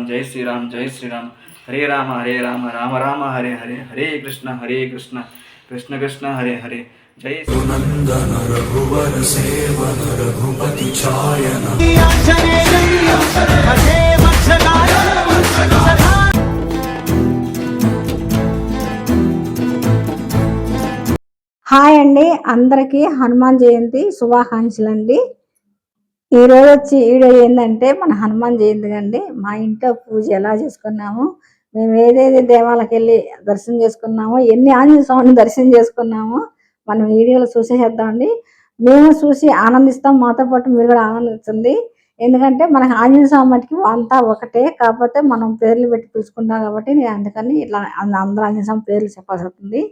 శ్రీరామ్ జై శ్రీరామ్ జై శ్రీరామ్. హరే రామ హరే రామ రామ రామ హరే హరే హరే కృష్ణ హరే కృష్ణ కృష్ణ కృష్ణ హరే హరే. జై రఘువర రఘుపతి ఛాయన. హాయ్ అండి అందరికీ హనుమాన్ జయంతి శుభాకాంక్షలు అండి ఈరోజు వచ్చి వీడియో ఏంటంటే మన హనుమాన్ జయంతి అండి మా ఇంట్లో పూజ ఎలా చేసుకున్నాము మేము ఏదేది దేవాలకి వెళ్ళి దర్శనం చేసుకున్నామో ఎన్ని ఆంజనేయ స్వామిని దర్శనం చేసుకున్నామో మనం వీడియోలో చూసేసేద్దామండి మేము చూసి ఆనందిస్తాం మాతో పాటు మీరు కూడా ఆనందిస్తుంది. ఎందుకంటే మనకి ఆంజనేయ స్వామి మటుకు అంతా ఒకటే కాకపోతే మనం పేర్లు పెట్టి పిలుచుకుంటాం కాబట్టి నేను అందుకని ఇట్లా అందరూ ఆంజనేయ స్వామి పేర్లు చెప్పాల్సి వస్తుంది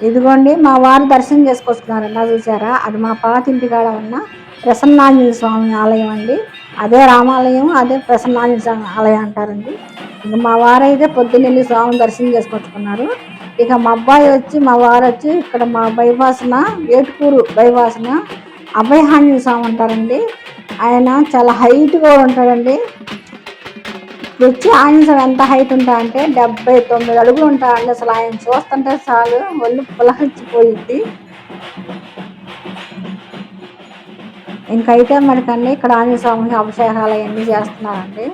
ఇదిగోండి మా వారు దర్శనం చేసుకొస్తున్నారు ఎలా చూసారా? అది మా పాతింటి కాడ ఉన్న ప్రసన్నాంజలి స్వామి ఆలయం అండి. అదే రామాలయం అదే ప్రసన్నాంజలి స్వామి ఆలయం అంటారండి. ఇక మా వారైతే పొద్దున్నెళ్ళి స్వామి దర్శనం చేసుకొచ్చుకున్నారు. ఇక మా అబ్బాయి వచ్చి మా వారు వచ్చి ఇక్కడ మా బైపాసన ఏటుకూరు బైపాసన అభయహాంజలి స్వామి అంటారండి. ఆయన చాలా హైట్ కూడా ఉంటాడండి. వచ్చి ఆయన ఎంత హైట్ ఉంటా అంటే డెబ్బై తొమ్మిది అడుగులు ఉంటాయండి అసలు ఆయన చూస్తుంటే చాలు ఒళ్ళు పులహరించిపోయింది ఇంకైతే మనకండి ఇక్కడ ఆంజనేయ స్వామికి అభిషేకాలు అవన్నీ చేస్తున్నారండి.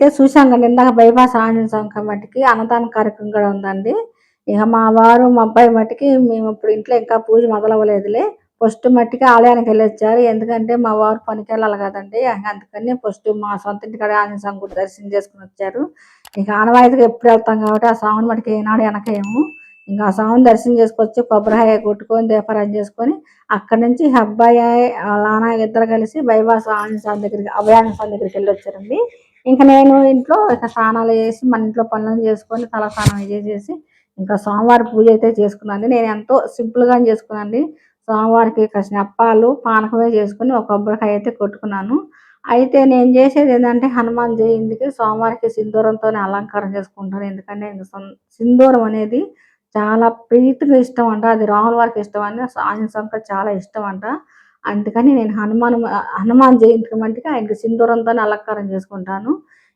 అయితే చూసాం కదా ఇందాక బైపాస్ ఆంజనేయ స్వామి మట్టికి అన్నదాన కార్యక్రమం కూడా ఉందండి. ఇక మా వారు మా అబ్బాయి మట్టికి మేము ఇప్పుడు ఇంట్లో ఇంకా పూజ మొదలవ్వలేదులే. ఫస్ట్ మట్టికి ఆలయానికి వెళ్ళి వచ్చారు ఎందుకంటే మా వారు పనికి వెళ్ళాలి కదండి అందుకని ఫస్ట్ మా సొంత ఇంటికాడ ఆంజనేయ స్వామి గుడి దర్శనం చేసుకుని వచ్చారు. ఇక ఆనవాయితీగా ఎప్పుడు వెళ్తాం కాబట్టి ఆ స్వామిని మట్టికి ఏనాడు వెనకేము ఇంకా ఆ స్వామిని దర్శనం చేసుకొచ్చి కొబ్బరికాయ కొట్టుకొని దీపారాయణ చేసుకొని అక్కడి నుంచి అబ్బాయి నాన్న ఇద్దరు కలిసి బైబాస్ ఆంజనేయ స్వామి దగ్గరికి అభయాన స్వామి దగ్గరికి వెళ్ళి వచ్చారండి ఇంకా నేను ఇంట్లో ఇక స్నానాలు చేసి మన ఇంట్లో పనులను చేసుకొని తల స్నానం చేసేసి ఇంకా సోమవారం పూజ అయితే చేసుకున్నాను నేను ఎంతో సింపుల్గా చేసుకున్నాను సోమవారికి కాసిన అప్పాలు పానకమే చేసుకుని ఒక కొబ్బరికాయ అయితే కొట్టుకున్నాను. అయితే నేను చేసేది ఏంటంటే హనుమాన్ జయంతికి సోమవారికి సింధూరంతోనే అలంకారం చేసుకుంటాను. ఎందుకంటే సింధూరం అనేది చాలా ప్రీతిగా ఇష్టం అంట. అది రాముల వారికి ఇష్టం అని ఆయన సంఖ్య చాలా ఇష్టం అంట. అందుకని నేను హనుమాన్ హనుమాన్ జయంతికి మట్టికి ఆయనకి సింధూరంతో అలంకారం చేసుకుంటాను.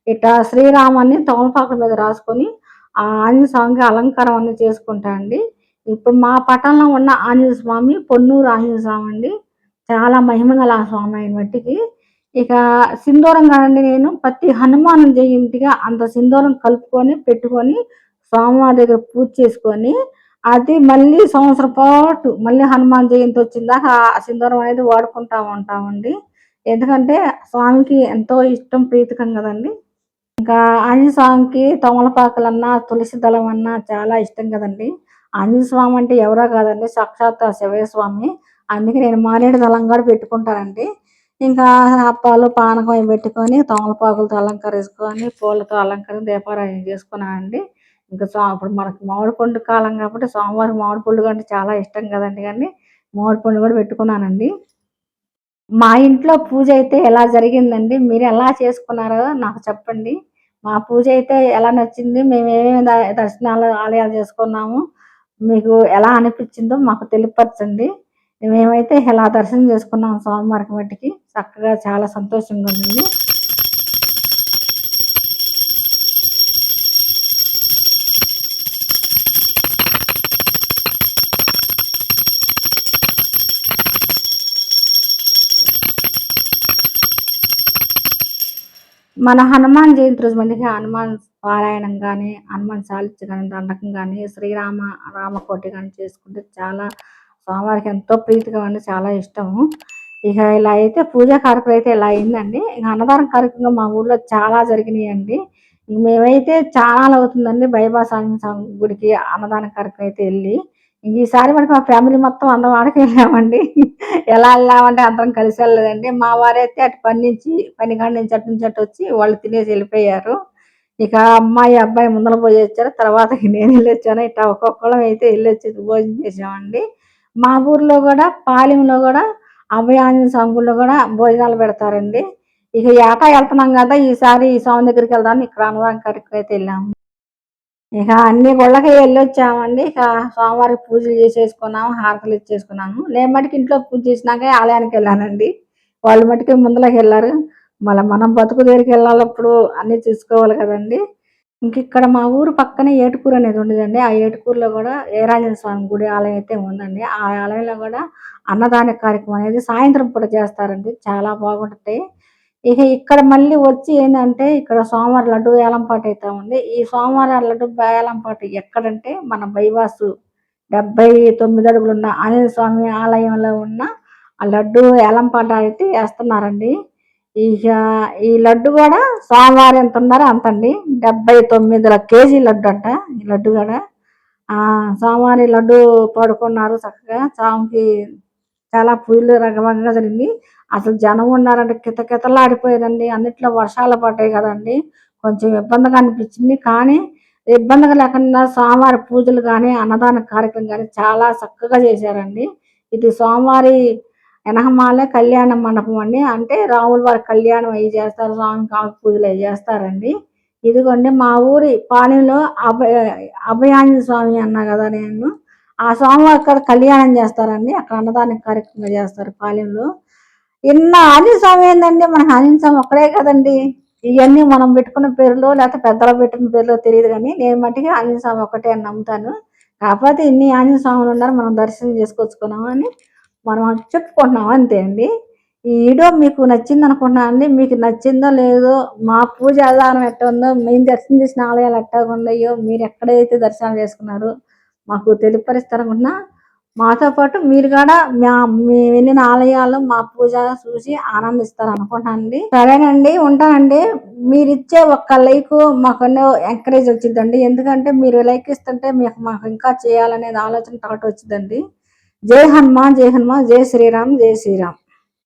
ఇట్లా శ్రీరామాన్ని తమలపాకుల మీద రాసుకొని ఆ ఆంజనేయ స్వామికి అలంకారం అన్ని చేసుకుంటా అండి. ఇప్పుడు మా పట్టణంలో ఉన్న ఆంజనేయ స్వామి పొన్నూరు ఆంజనేయ స్వామి అండి. చాలా మహిమగల ఆ స్వామి ఆయన మట్టికి. ఇక సింధూరం కాదండి నేను ప్రతి హనుమాన్ జయంతిగా అంత సింధూరం కలుపుకొని పెట్టుకొని స్వామివారి దగ్గర పూజ చేసుకొని అది మళ్ళీ సంవత్సరం పాటు మళ్ళీ హనుమాన్ జయంతి వచ్చిందాక ఆ సింధూరం అనేది వాడుకుంటా ఉంటామండి ఎందుకంటే స్వామికి ఎంతో ఇష్టం ప్రీతికం కదండి. ఇంకా ఆంజనేయ స్వామికి తమలపాకులన్నా తులసి దళం అన్నా చాలా ఇష్టం కదండి. ఆంజనేయ స్వామి అంటే ఎవరో కాదండి సాక్షాత్ శివయ్య స్వామి. అందుకే నేను మారేడు దళం కూడా పెట్టుకుంటానండి. ఇంకా అప్పాలు పానకం పెట్టుకొని తమలపాకులతో అలంకరించుకొని పూలతో అలంకరణ దీపారాయణ చేసుకున్నానండి. ఇంకా సో అప్పుడు మనకు మామిడి పండు కాలం కాబట్టి సోమవారం మామిడి పండుగ అంటే చాలా ఇష్టం కదండి. కానీ మామిడి పండు కూడా పెట్టుకున్నానండి. మా ఇంట్లో పూజ అయితే ఎలా జరిగిందండి? మీరు ఎలా చేసుకున్నారో నాకు చెప్పండి. మా పూజ అయితే ఎలా నచ్చింది? మేము ఏమేమి దర్శనాలు ఆలయాలు చేసుకున్నాము? మీకు ఎలా అనిపించిందో మాకు తెలియపరచండి. మేమైతే ఇలా దర్శనం చేసుకున్నాం స్వామివారికి మట్టికి చక్కగా చాలా సంతోషంగా ఉంది మన హనుమాన్ జయంతి రోజు మళ్ళీ హనుమాన్ పారాయణం కానీ హనుమాన్ చాలీస కానీ దండకం కానీ శ్రీరామ రామకోటి కానీ చేసుకుంటే చాలా స్వామివారికి ఎంతో ప్రీతిగా ఉండి చాలా ఇష్టము ఇక ఇలా అయితే పూజా కార్యక్రమం అయితే ఇలా అయిందండి. ఇక అన్నదానం కార్యక్రమం మా ఊళ్ళో చాలా జరిగినాయండి. ఇక మేమైతే చాలా అవుతుందండి. బైబా స్వామి స్వామి గుడికి అన్నదాన కార్యక్రమం అయితే వెళ్ళి ఈసారి మనకి మా ఫ్యామిలీ మొత్తం అందరం ఆడకి వెళ్ళామండి. ఎలా వెళ్ళామంటే అందరం కలిసి వెళ్ళలేదండి. మా వారైతే అటు పని నుంచి పని కాడి నుంచి అటు నుంచి అటు వచ్చి వాళ్ళు తినేసి వెళ్ళిపోయారు. ఇక అమ్మాయి అబ్బాయి ముందర పోయి వచ్చారు. తర్వాత నేను వెళ్ళొచ్చాను ఇట్లా ఒక్కొక్కళ్ళం అయితే వెళ్ళి వచ్చి భోజనం చేసామండి. మా ఊర్లో కూడా పాలెంలో కూడా అభయాంజన స్వామి గుడిలో కూడా భోజనాలు పెడతారండి. ఇక ఏటా వెళ్తున్నాం కదా ఈసారి ఈ స్వామి దగ్గరికి వెళ్దాం ఇక్కడ అన్నదాం కార్యక్రమం అయితే వెళ్ళాము. ఇక అన్ని గుళ్ళకి వెళ్ళి వచ్చామండి ఇక స్వామివారికి పూజలు చేసేసుకున్నాము హారతలు ఇచ్చేసుకున్నాము. నేను మటుకు ఇంట్లో పూజ చేసినాక ఆలయానికి వెళ్ళానండి. వాళ్ళు మటుకు ముందులోకి వెళ్ళారు. మళ్ళీ మనం బతుకు దగ్గరికి వెళ్ళాలప్పుడు అన్నీ చూసుకోవాలి కదండి. ఇంక ఇక్కడ మా ఊరు పక్కనే ఏటుకూరు అనేది ఉండదండి. ఆ ఏటుకూరులో కూడా ఏరాజన స్వామి గుడి ఆలయం అయితే ఉందండి. ఆ ఆలయంలో కూడా అన్నదాన కార్యక్రమం అనేది సాయంత్రం పూట చేస్తారండి. చాలా బాగుంటుంది ఇక ఇక్కడ మళ్ళీ వచ్చి ఏంటంటే ఇక్కడ సోమవారం లడ్డు వేలంపాట అయితే ఉంది. ఈ సోమవారం లడ్డు వేలంపాట ఎక్కడంటే మన బైవాసు డెబ్బై తొమ్మిది అడుగులు ఉన్న ఆంజనేయ స్వామి ఆలయంలో ఉన్న ఆ లడ్డు వేలంపాట అయితే వేస్తున్నారండి. ఇక ఈ లడ్డు కూడా సోమవారం ఎంత ఉన్నారో అంతండి. డెబ్బై తొమ్మిది కేజీ లడ్డు అంట ఈ లడ్డు కూడా. ఆ సోమవారి లడ్డు పడుకున్నారు చక్కగా. స్వామికి చాలా పూజలు రకరకంగా జరిగింది అసలు జనం ఉన్నారంటే కితకితలాడిపోయేదండి అన్నిట్లో వర్షాలు పడ్డాయి కదండి. కొంచెం ఇబ్బందిగా అనిపించింది. కానీ ఇబ్బందిగా లేకుండా సోమవారి పూజలు కానీ అన్నదాన కార్యక్రమం కానీ చాలా చక్కగా చేశారండి. ఇది సోమవారి ఎనహమాలే కళ్యాణ మండపం అండి. అంటే రాముల వారి కళ్యాణం అవి చేస్తారు. స్వామి కాళ్ళ పూజలు అవి చేస్తారండి. ఇదిగోండి మా ఊరి పాలెంలో అభయ అభయాంజ స్వామి అన్నా కదా నేను. ఆ స్వామి అక్కడ కళ్యాణం చేస్తారండి. అక్కడ అన్నదాన కార్యక్రమం చేస్తారు పాలెంలో. ఇన్న ఆంజనేయ స్వామి ఏంటండి మన ఆంజనేయ స్వామి ఒక్కడే కదండి. ఇవన్నీ మనం పెట్టుకున్న పేర్లు లేకపోతే పెద్దలు పెట్టిన పేర్లు తెలియదు కానీ నేను మట్టికి ఆంజనేయ స్వామి ఒకటే అని నమ్ముతాను. కాకపోతే ఇన్ని ఆంజనేయ స్వాములు ఉన్నారు మనం దర్శనం చేసుకొచ్చుకున్నామని మనం చెప్పుకుంటున్నాం అంతే అండి. ఈ వీడియో మీకు నచ్చింది అనుకుంటున్నాను అండి. మీకు నచ్చిందో లేదో మా పూజ ఆధారం ఎట్ట ఉందో మేము దర్శనం చేసిన ఆలయాలు ఎట్టా ఉన్నాయో మీరు ఎక్కడైతే దర్శనం చేసుకున్నారో మాకు తెలియపరుస్తారనుకుంటున్నా మాతో పాటు మీరు కూడా మా మేము వెళ్ళిన ఆలయాలు మా పూజ చూసి ఆనందిస్తారు అనుకుంటానండి సరేనండి ఉంటానండి. మీరు ఇచ్చే ఒక్క లైక్ మాకు ఎంకరేజ్ వచ్చిందండి ఎందుకంటే మీరు లైక్ ఇస్తుంటే మీకు మాకు ఇంకా చేయాలనేది ఆలోచన థాట్ వచ్చిందండి జై హనుమాన్ జై హనుమాన్ జై శ్రీరామ్ జై శ్రీరామ్.